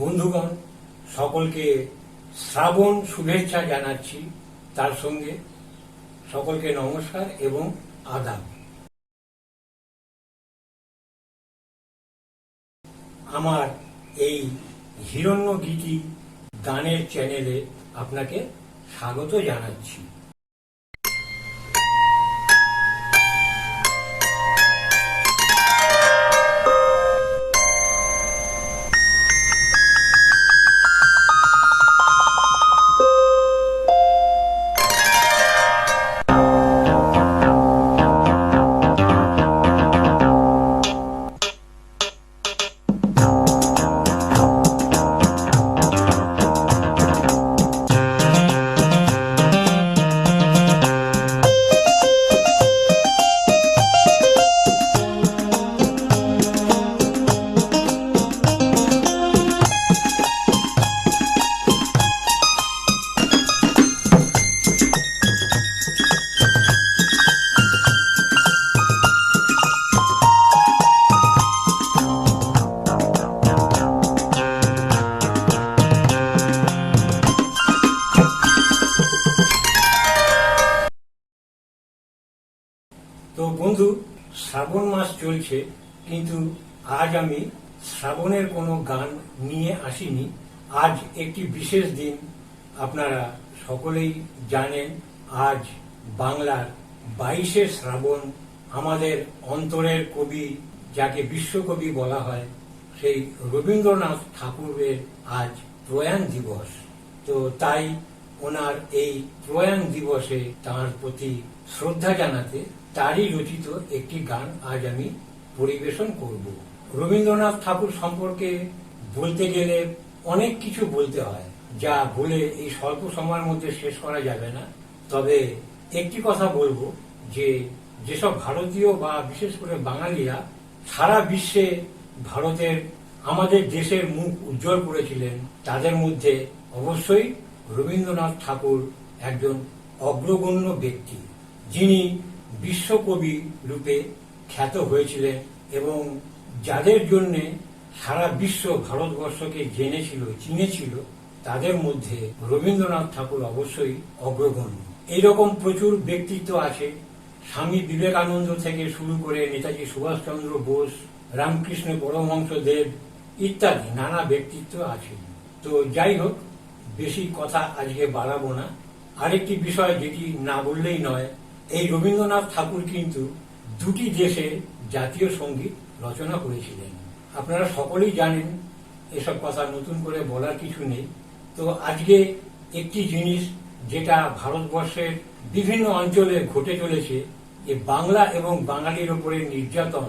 বন্ধুগণ, সকলকে শ্রাবণ শুভেচ্ছা জানাচ্ছি তার সঙ্গে। সকলকে নমস্কার এবং আদাব। আমার এই হিরণ্য গীতি গানের চ্যানেলে আপনাকে স্বাগত জানাচ্ছি। তো বন্ধু, শ্রাবণ মাস চলছে, কিন্তু আজ আমি শ্রাবণের কোনো গান নিয়ে আসিনি। আজ একটি বিশেষ দিন, আপনারা সকলেই জানেন, আজ বাংলার বাইশে শ্রাবণ আমাদের অন্তরের কবি, যাকে বিশ্বকবি বলা হয়, সেই রবীন্দ্রনাথ ঠাকুরের আজ প্রয়াণ দিবস। তো তাই ওনার এই প্রয়াণ দিবসে তার প্রতি শ্রদ্ধা জানাতে তারই রচিত একটি গান আজ আমি পরিবেশন করব। রবীন্দ্রনাথ ঠাকুর সম্পর্কে বলতে গেলে অনেক কিছু বলতে হয়, যা বলে এই স্বল্প সময়ের মধ্যে শেষ করা যাবে না। তবে একটি কথা বলব, যে যেসব ভারতীয় বা বিশেষ করে বাঙালিরা সারা বিশ্বে ভারতের, আমাদের দেশের মুখ উজ্জ্বল করেছিলেন, তাদের মধ্যে অবশ্যই রবীন্দ্রনাথ ঠাকুর একজন অগ্রগণ্য ব্যক্তি, যিনি বিশ্বকবি রূপে খ্যাত হয়েছিলেন এবং যাদের জন্য সারা বিশ্ব ভারতবর্ষকে জেনেছিল, চিনেছিল, তাদের মধ্যে রবীন্দ্রনাথ ঠাকুর অবশ্যই অগ্রগণ্য। এইরকম প্রচুর ব্যক্তিত্ব আছে। স্বামী বিবেকানন্দ থেকে শুরু করে নেতাজি সুভাষচন্দ্র বোস, রামকৃষ্ণ পরমহংস দেব ইত্যাদি নানা ব্যক্তিত্ব আছে। তো যাই হোক, বেশি কথা আজকে বাড়াবো না। আরেকটি বিষয় যেটি না বললেই নয় এই রবীন্দ্রনাথ ঠাকুর কিন্তু দুটি দেশে জাতীয় সংগীত রচনা করেছিলেন। আপনারা সকলেই জানেন, এসব কথা নতুন করে বলার কিছু নেই। তো আজকে একটি জিনিস যেটা ভারতবর্ষের বিভিন্ন অঞ্চলে ঘটে চলেছে যে বাংলা এবং বাঙালির উপরে নির্যাতন,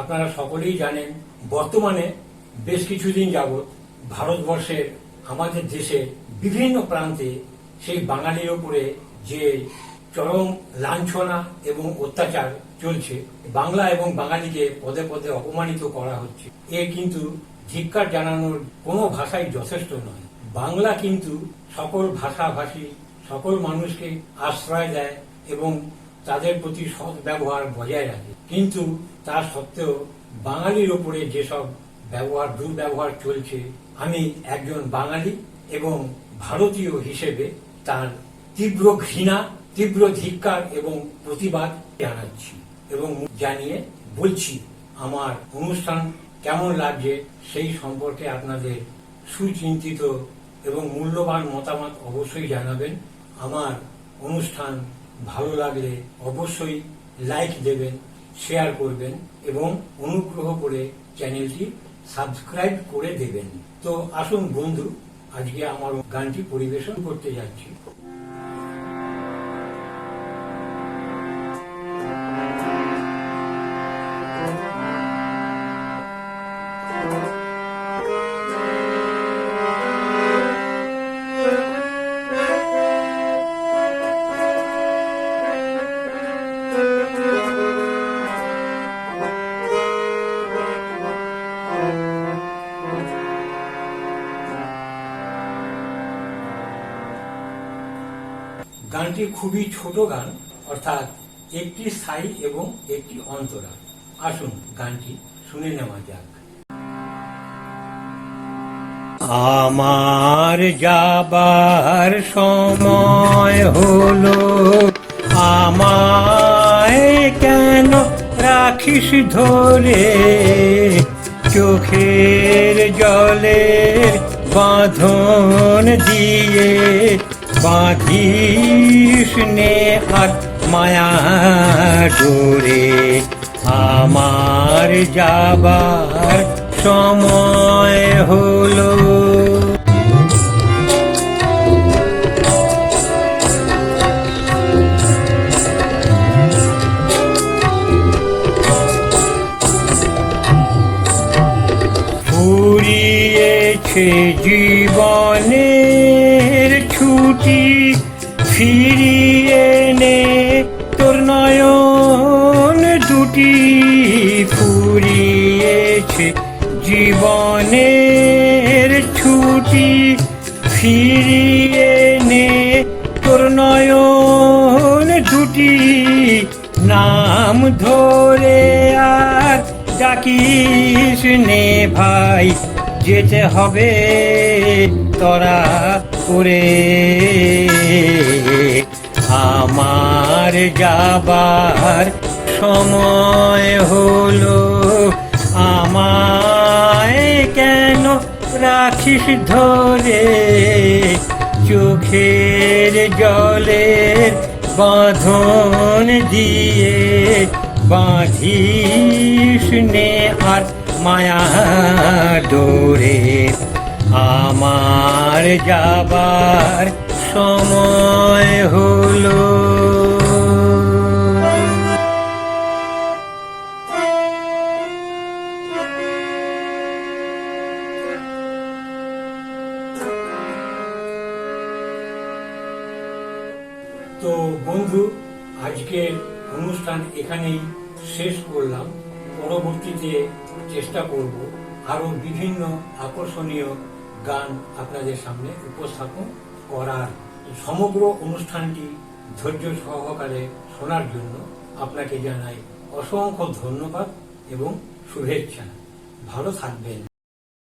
আপনারা সকলেই জানেন। বর্তমানে বেশ কিছুদিন যাবৎ ভারতবর্ষের আমাদের দেশে বিভিন্ন প্রান্তে সেই বাঙালির উপরে যে চরম লাঞ্ছনা এবং অত্যাচার চলছে। বাংলা এবং বাঙালিকে পদে পদে অপমানিত করা হচ্ছে। এ কিন্তু ধিক্কার জানানোর কোনো ভাষাই যথেষ্ট নয়। বাংলা কিন্তু সকল ভাষাভাষী, সকল মানুষকে আশ্রয় দেয় এবং তাদের প্রতি সৎ ব্যবহার বজায় রাখে। কিন্তু তা সত্ত্বেও বাঙালির ওপরে যেসব ব্যবহার, দুর্ব্যবহার চলছে, আমি একজন বাঙালি এবং ভারতীয় হিসেবে তার তীব্র ঘৃণা তীব্র ধিক্কার এবং প্রতিবাদ জানাচ্ছি এবং জানিয়ে বলছি, আমার অনুষ্ঠান কেমন লাগছে সেই সম্পর্কে আপনাদের সুচিন্তিত এবং মূল্যবান মতামত অবশ্যই জানাবেন। আমার অনুষ্ঠান ভালো লাগলে অবশ্যই লাইক দেবেন, শেয়ার করবেন এবং অনুগ্রহ করে চ্যানেলটি সাবস্ক্রাইব করে দেবেন। তো আসুন বন্ধু, আজকে আমার গানটি পরিবেশন করতে যাচ্ছি। গানটি খুবই ছোট গান, অর্থাৎ একটি স্থায়ী এবং একটি অন্তরা। আসুন গানটি শুনে নেওয়া যাক। আমার যাবার সময় হলো, আমায় কেন রাখিস ধরে? চোখের জলের বাঁধন দিয়ে বাঁধিস নে আর মায়া ডোরে আমার যাবার সময় হলো। ফুরিয়েছে জীবনের জীবনের ছুটি ফিরিয়ে নে। তোর নয়ন দুটি নাম ধরে আর ডাকিস নে ভাই, যেতে হবে তোরা করে। আমার যাবার সময় হলো কেন রাখিস ধরে চোখের জলের বাঁধন দিয়ে বাঁধিস নে আর মায়া ডোরে। আমার যাবার সময় হলো তো বন্ধু, আজকের অনুষ্ঠান এখানেই শেষ করলাম। পরবর্তীতে চেষ্টা করব আরও বিভিন্ন আকর্ষণীয় গান আপনাদের সামনে উপস্থাপন করার। সমগ্র অনুষ্ঠানটি ধৈর্য সহকারে শোনার জন্য আপনাকে জানাই অসংখ্য ধন্যবাদ এবং শুভেচ্ছা। ভালো থাকবেন।